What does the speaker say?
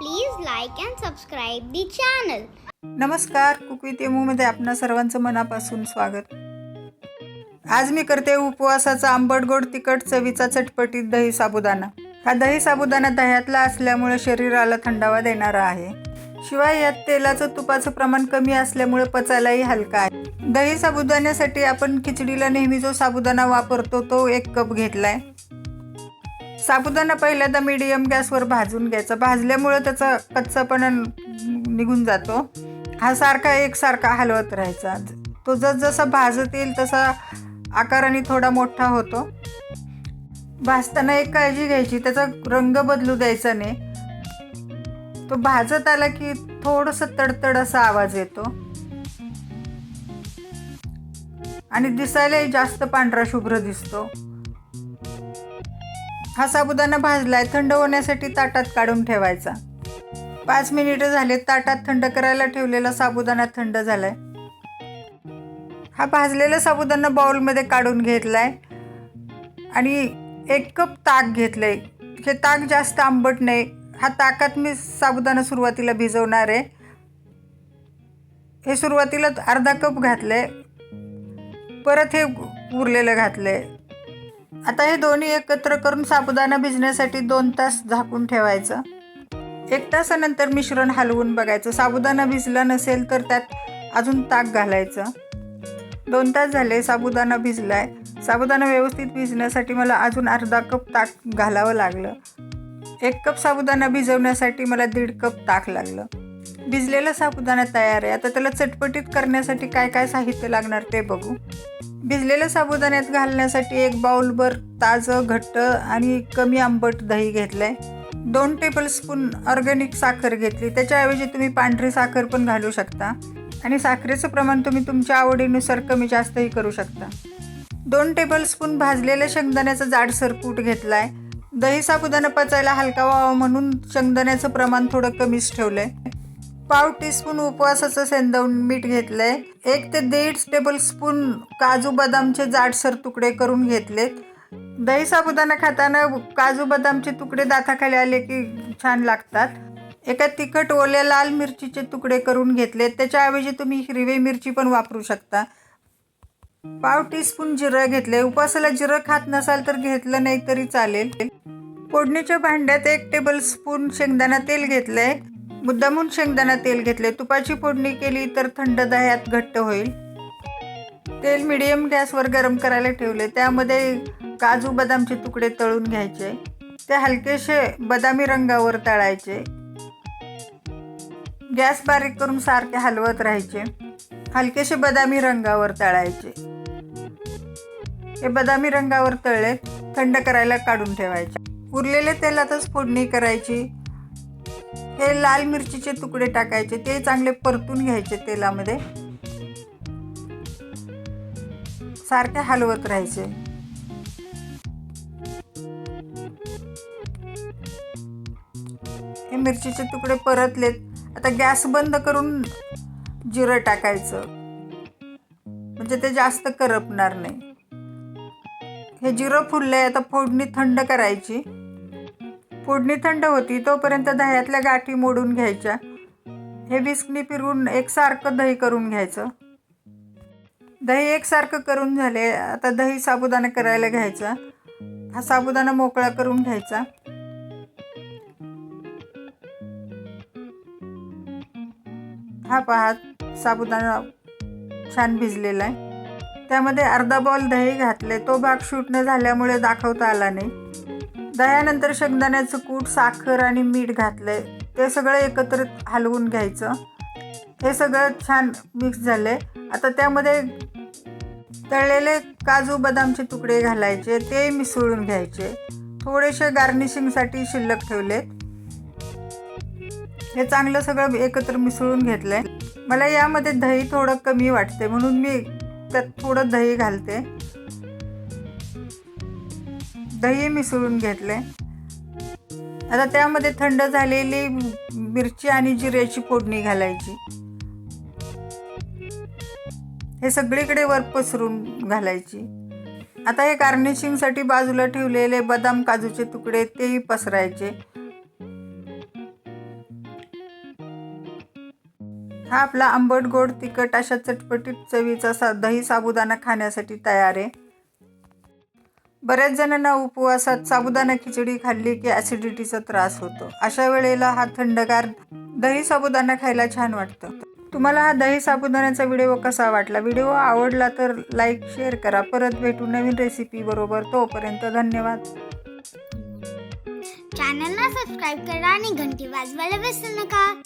Please like and subscribe the channel. नमस्कार कुकवित मध्ये आपणा सर्वांचं मनापासून स्वागत. आज मी करते उपवासाचा आंबट गोड तिखट चवीचा चटपटीत दही साबुदाणा. हा दही साबुदाणा दह्यातला असल्यामुळे शरीराला थंडावा देणारा आहे. शिवाय यात तेलाचं तुपाचं प्रमाण कमी असल्यामुळे पचायलाही हलका आहे. दही साबुदाण्यासाठी आपण खिचडीला नेहमी जो साबुदाणा वापरतो तो एक कप घेतलाय. साबुदाणा पहिल्यांदा मिडियम गॅसवर भाजून घ्यायचा. भाजल्यामुळे त्याचा कच्चापणा निघून जातो. हा सारखा एकसारखा हलवत राहायचा. तो जसजसा भाजत येईल तसा आकाराने थोडा मोठा होतो. भाजताना एक काळजी घ्यायची. त्याचा रंग बदलू द्यायचा नाही. तो भाजत आला की थोडंसं तडतड असा आवाज येतो. आणि दिसायलाही जास्त पांढरा शुभ्र दिसतो. हा साबुदाणा भाजलाय थंड होण्यासाठी ताटात काढून ठेवायचा. पाच मिनिटं झाले ताटात थंड करायला ठेवलेला साबुदाणा थंड झालाय. हा भाजलेला साबुदाणा बाउलमध्ये काढून घेतलाय आणि एक कप ताक घेतलंय. हे ताक जास्त आंबट नाही. हा ताकात मी साबुदाणा सुरुवातीला भिजवणार आहे. हे सुरुवातीला अर्धा कप घातलंय. परत हे उरलेलं घातलंय. आता हे दोन्ही एकत्र करून साबुदाणा भिजण्यासाठी दोन तास झाकून ठेवायचं. एक तासानंतर मिश्रण हलवून बघायचं. साबुदाणा भिजला नसेल तर त्यात अजून ताक घालायचं. दोन तास झाले साबुदाणा भिजलाय. साबुदाणा व्यवस्थित भिजण्यासाठी मला अजून अर्धा कप ताक घालावं लागलं. एक कप साबुदाणा भिजवण्यासाठी मला दीड कप ताक लागलं. भिजलेला साबुदाणा तयार आहे. आता त्याला चटपटीत करण्यासाठी काय काय साहित्य लागणार ते बघू. भिजलेल्या साबुदाण्यात घालण्यासाठी एक बाउलभर ताजं घट्ट आणि कमी आंबट दही घेतलं आहे दोन टेबलस्पून ऑर्गॅनिक साखर घेतली. त्याच्याऐवजी तुम्ही पांढरी साखर पण घालू शकता. आणि साखरेचं प्रमाण तुम्ही तुमच्या आवडीनुसार कमी जास्तही करू शकता. दोन टेबलस्पून भाजलेल्या शेंगदाण्याचा जाडसर कूट आहे दही साबुदाणा पचायला हलका व्हावा म्हणून शेंगदाण्याचं प्रमाण थोडं कमीच ठेवलं आहे पाव टीस्पून उपवासाचं सेंदवून मीठ घेतलंय. एक ते दीड टेबल स्पून काजू बदामचे जाडसर तुकडे करून घेतलेत. दही साबुदाणा खाताना काजू बदामचे तुकडे दाताखाली आले की छान लागतात. एका तिखट ओल्या लाल मिरचीचे तुकडे करून घेतलेत. त्याच्याऐवजी तुम्ही हिरवी मिरची पण वापरू शकता. पाव टीस्पून जिरं घेतले उपवासाला जिरं खात नसाल तर घेतलं नाही तरी चालेल. फोडणीच्या भांड्यात एक टेबल स्पून शेंगदाणा तेल घेतलंय. मुद्दामून शेंगदाणा तेल घेतले. तुपाची फोडणी केली तर थंड दह्यात घट्ट होईल. तेल मिडियम गॅसवर गरम करायला ठेवले. त्यामध्ये काजू बदामचे तुकडे तळून घ्यायचे. ते हलकेसे बदामी रंगावर तळायचे. गॅस बारीक करून सारखे हलवत राहायचे. हलकेसे बदामी रंगावर तळायचे. हे बदामी रंगावर तळले थंड करायला काढून ठेवायचे. उरलेले तेलातच फोडणी करायची. हे लाल मिरचीचे तुकडे टाकायचे ते चांगले परतून घ्यायचे तेलामध्ये. सारखे हलवत राहायचे. हे मिरचीचे तुकडे परतलेत. आता गॅस बंद करून जिरं टाकायचं. म्हणजे ते जास्त करपणार नाही. हे जिरं फुललंय आता फोडणी थंड करायची. फोडणी थंड होती तोपर्यंत दह्यातल्या गाठी मोडून घ्यायच्या. हे विस्कनी फिरवून एकसारखं दही करून घ्यायचं. दही एकसारखं करून झाले आता दही साबुदाणा करायला घ्यायचा. हा साबुदाणा मोकळा करून घ्यायचा. हा पहा साबुदाणा छान भिजलेला आहे. त्यामध्ये अर्धा बॉल दही घातले. तो भाग शूट न झाल्यामुळे दाखवता आला नाही. दह्यानंतर शेंगदाण्याचं कूट साखर आणि मीठ घातले. ते सगळं एकत्र हलवून घ्यायचं. हे सगळं छान मिक्स झाले. आता त्यामध्ये तळलेले काजू बदामचे तुकडे घालायचे. ते मिसळून घ्यायचे. थोडेसे गार्निशिंगसाठी शिल्लक ठेवलेत हे चांगलं सगळं एकत्र मिसळून घेतलंय. मला यामध्ये दही थोडं कमी वाटते म्हणून मी त्यात थोडं दही घालते. दही मिसळून घेतले. आता त्यामध्ये थंड झालेली मिरची आणि जिऱ्याची फोडणी घालायची. हे सगळीकडे वर पसरून घालायची. आता हे गार्निशिंगसाठी बाजूला ठेवलेले बदाम काजूचे तुकडे तेही पसरायचे. हा आपला आंबट गोड तिखट अशा चटपटीत चवीचा सा दही साबुदाणा खाण्यासाठी तयार आहे. बऱ्याच जणांना उपवासात साबुदाणा खिचडी खाल्ली की ॲसिडिटीचा त्रास होतो. अशा वेळेला हा थंडगार दही साबुदाणा खायला छान वाटतं. तुम्हाला हा दही साबुदाण्याचा व्हिडिओ कसा वाटला? व्हिडिओ आवडला तर लाईक शेअर करा. परत भेटू नवीन रेसिपी बरोबर. तोपर्यंत धन्यवाद. चॅनलला सबस्क्राईब करा आणि घंटी वाजवायला विसरू नका.